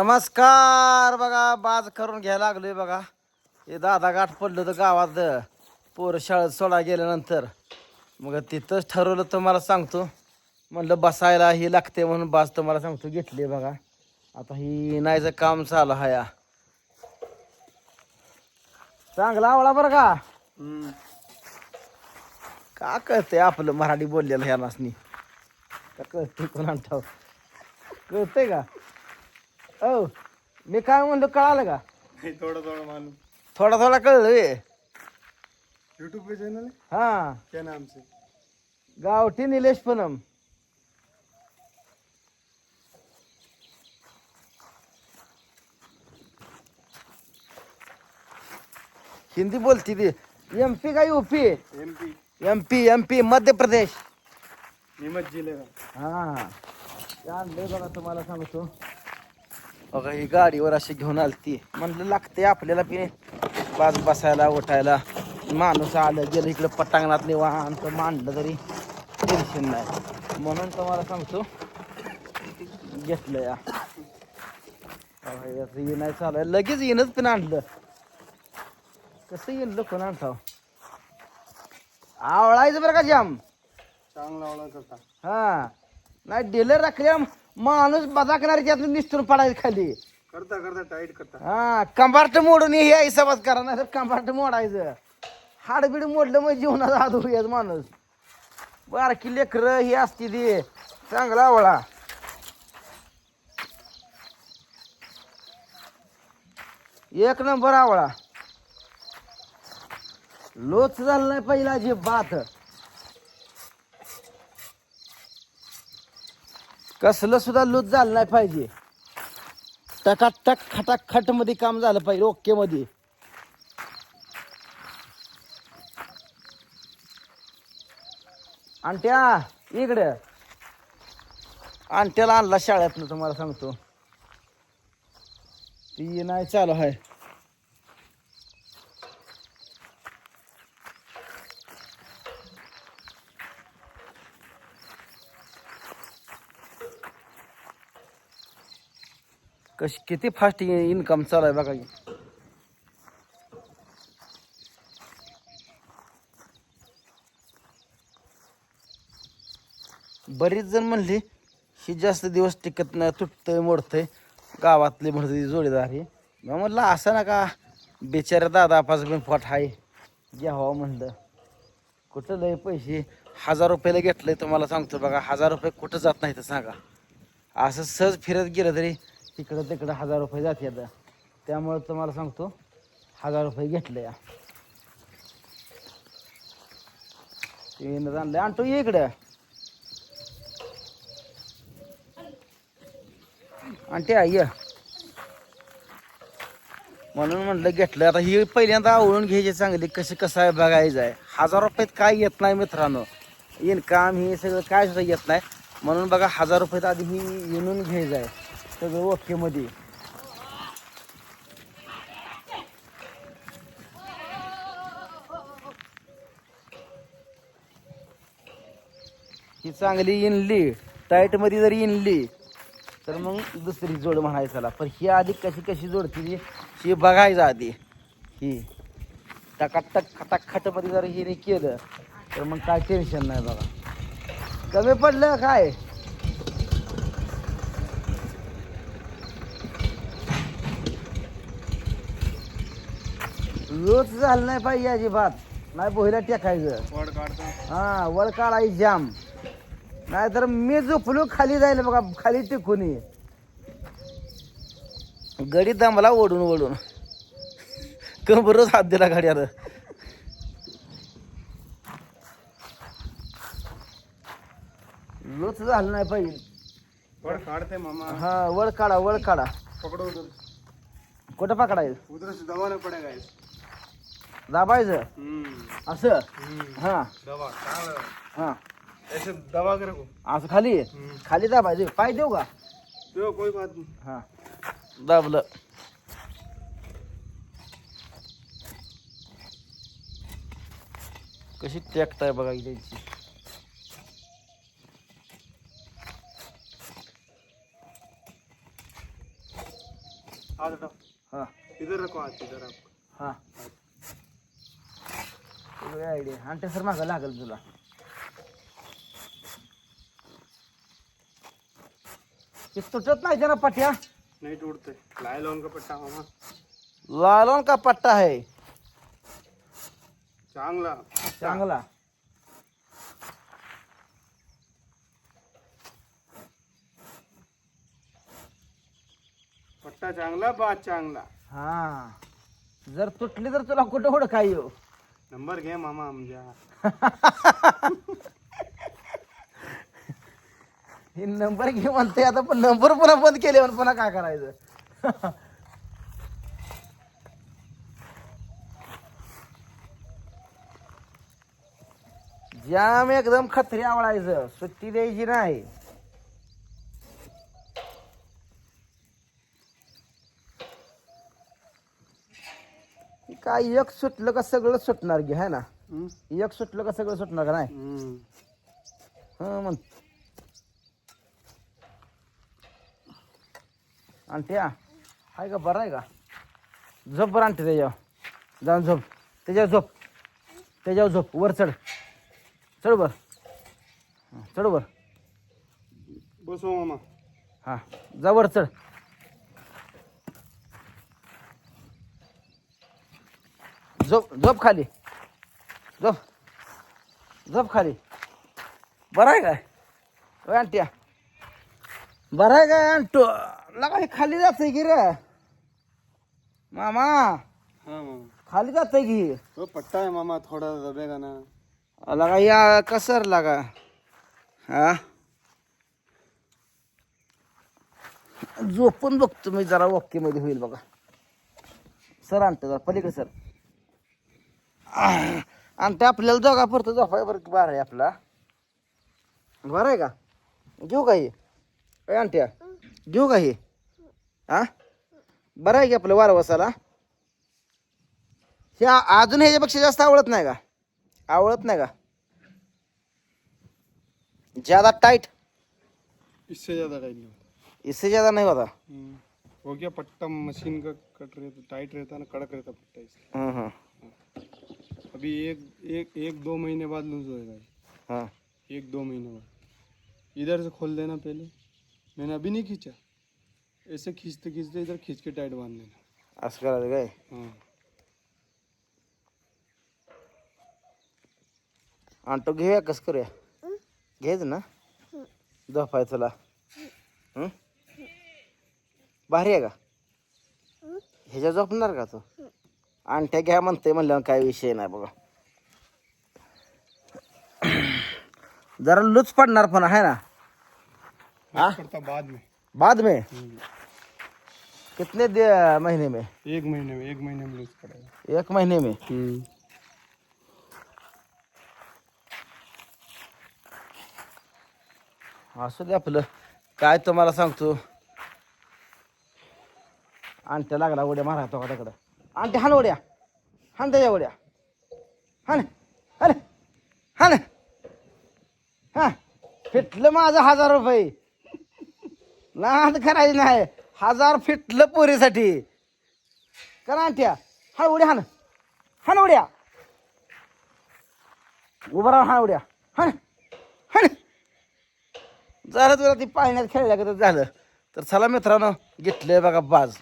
नमस्कार बघा बाज करून घ्यायला लागलोय बघा. हे दादा गाठ पडलं तर गावात. पोरं शाळेत सोडा गेल्यानंतर. मग तिथंच ठरवलं तुम्हाला सांगतो. म्हणलं बसायला ही लागते म्हणून बाज तुम्हाला सांगतो घेतली बघा. आता ही नाहीचं काम चालू आहे या. चांगला आवळा बरं का? का कळतंय आपलं मराठी बोललेलं ह्या नासनी? का कळतंय कोणा कळतंय का? हो मी काय म्हणलो कळालं का थोड़ा थोड़ा मालूम थोडा थोडा कळलं बे. यूट्यूब पे चैनल है हा क्या नाम से गावठी निलेश पूनम हिंदी बोलती ती एम पी का UP MP M P M P Madhya Pradesh Neemuch जिले का हा ते आणलंय बघा तुम्हाला सांगतो बघा ही गाडीवर अशी घेऊन आलती. म्हणलं लागते आपल्याला बी बाज बसायला उठायला. माणूस आलं गेलं इकडे पटांगणात निवांत. मांडलं तरी टेन्शन नाही. म्हणून तुम्हाला सांगतो घेतलं या ये नाही चालू लगेच येणंच पण आणलं. कसं येईल लोक आणताव आवळायचं बरं का जाम? चांगला वाला करता हा. नाही डीलर राखल्या माणूस बदाकणारी त्यातून निसटून पडायचं खाली. करता करता टाइट करता. हा कंबार्ट मोडून हे हिसाबात करा नाही कंबार्ट मोडायचं. हाडबीड मोडलं मग जीवनाचा हात होऊयाच माणूस. बारकी लेकरं ही असती ती. चांगला आवळा. एक नंबर आवळा. लोच झाला नाही पहिला जी बात कसलं सुद्धा लूज झालं नाही पाहिजे. टकाटक खटाखटमध्ये काम झालं पाहिजे ओके मध्ये. आणत्या इकडे. आणत्याला आणला शाळेतनं तुम्हाला सांगतो. ती नाही चालू आहे. कशी किती फास्ट इन्कम चालू आहे बघा की. बरीच जण म्हणली ही जास्त दिवस टिकत नाही तुटतंय मोडतंय गावातले म्हणते जोडीदार हे. मग म्हणलं असं ना का बिचाऱ्या दादा पाच पण पोट आहे. घ्यावा म्हणलं. कुठं लय पैसे? हजार रुपयाला घेतलंय तुम्हाला सांगतो बघा हजार रुपये कुठं जात नाही तर सांगा. असं सहज फिरत गेलं तरी तिकडं तिकडं हजार रुपये जातात त्यामुळे तुम्हाला सांगतो हजार रुपये घेतले. या ते आणलं आणतो ये इकडं. आणते आई ये. म्हणून म्हणलं घेतलं. आता ही पहिल्यांदा आवळून घ्यायची चांगली कशी कसं आहे बघायचं आहे. हजार रुपयात काय येत नाही मित्रांनो. इनकाम हे सगळं काय सुद्धा येत नाही. म्हणून बघा हजार रुपयात आधी ही येणून घ्यायचं आहे. सगळं ओके मध्ये ही चांगली इनली टाईटमध्ये जरी इनली तर मग दुसरी जोड म्हणायचं पण ही आधी कशी कशी जोडती ही बघायचं आधी. ही टकाटक खटाखटमध्ये जर हिने केलं तर मग काय टेन्शन नाही बघा. कमी पडलं काय? रोज झालं नाही पाहिजे अजिबात. नाही बोहीला टेकायचं. वड काढता. हा वळ काढायची जाम. नाहीतर मी झोपलो खाली जायला बघा खाली टिकून ये. गडी दमला ओढून ओढून. कंबरच हात दिला गाड्याला लोच झालं नाही पाहिजे वड काढ़ते मामा. हा वळ काढा वळ काढा. पकड़ो उधर कुठं पकडायचं? उधर से दबाना पड़ेगा इस दाबायचं? असं? हा. दबा हा. ऐसे दबा के रखो असं खाली? खाली दाबायचं. पाय देऊ का? देखो कोई बात नहीं. हा. दाबलं. कशी टॅक्ट आहे बघा त्यांची. हाथ हा. इधर रखो हाथ इधर आप हा. आयडिया. आणि सर मागं लागेल तुला. ते तुटत नाही ना पट्या. नहीं टूटते लाइलॉन का पट्टा मामा? लालून का पट्टा आहे? चांगला. चांगला. पट्टा चांगला बात चांगला. हा. जर तुटली तर तुला कुठं कुठं काय येऊ? नंबर घे मामा आमच्या. हे नंबर घे म्हणते आता पण नंबर पुन्हा बंद केले म्हण पुन्हा काय करायचं? जाम एकदम खत्री आवडायचं सुट्टी द्यायची नाही. काय एक सुटलं का सगळं सुटणार घे है ना? एक सुटलं का सगळं सुटणार का नाही? हम्म. हं मग. आणते हा आहे का बरं आहे का? झोप बरं आणते त्याच्यावर. जाऊन झोप. त्याच्यावर झोप. त्याच्यावर झोप. वर चढ. चढ बर चढ बर बसो मामा. हां. जा वर चढ. झोप झोप खाली. झोप. झोप खाली. बरं आहे काय? आंट्या बरं आहे काय आणतो लगा हे खाली जातंय की रे. मामा. हाँ मामा. खाली जातंय की. वो पट्टा है मामा थोड़ा दबेगा ना लगा या कसर लागा. हा? झोपून बघतो मी जरा ओके मध्ये होईल बघा. सर आणतो जरा पलीकडे सर. आणि ते आपल्याला दोघा पुरतं झोपाय बरं बार आहे आपला. बरं आहे का? घेऊ का हे? आणत्या घेऊ का हे? हा बरं आहे की आपलं वारं बसायला हे अजून ह्याच्यापेक्षा जास्त आवडत नाही का? आवडत नाही का? ज्यादा टाइट इससे ज्यादा टाइट नहीं होता. इससे ज्यादा नहीं होता? हम्म। हो गया पट्टा मशीन का कट रहता टाइट रहता ना कड़क रहता पट्टा इसलिए हम्म हम्म. अभी एक एक एक दो महीने बाद लूज होएगा। हाँ। एक दो महीने बाद। इधर से खोल देना पहले। मैंने अभी नहीं खींचा। ऐसे खींचते खींचते इधर खींच के टाइट बाँध देना असं करायचं काय हाँ। आणतो घेऊया कसं करूया घ्यायचं ना। झोपाय तुला। हं? भारी आहे का ह्याच्या झोपणार का तू। आणट्या घ्या म्हणते म्हणल्यावर काय विषय नाही बघा. जरा लुच पडणार पण आहे ना? हाँ? बाद में. बाद में? कितने दे- महीने में? एक महीने में एक महीने में लूज पड़ेगा। एक महीने में? असू दे आपलं. काय तुम्हाला सांगतो? आणत्या लागला उड्या मारायचा का तिकडं. आणते हान उड्या हान त्याच्या ओढ्या. हान अरे हान. हा फिटलं माझं हजार रुपये. नाद करायचं नाही. हजार फिटलं पोरीसाठी. करा आणत्या हा उड्या हान. हान उड्या उभं राहा हा उड्या हान हान. झालं तुला ती पाण्यात खेळल्या का झालं. तर चला मित्रांनो घेतलंय बघा बाज.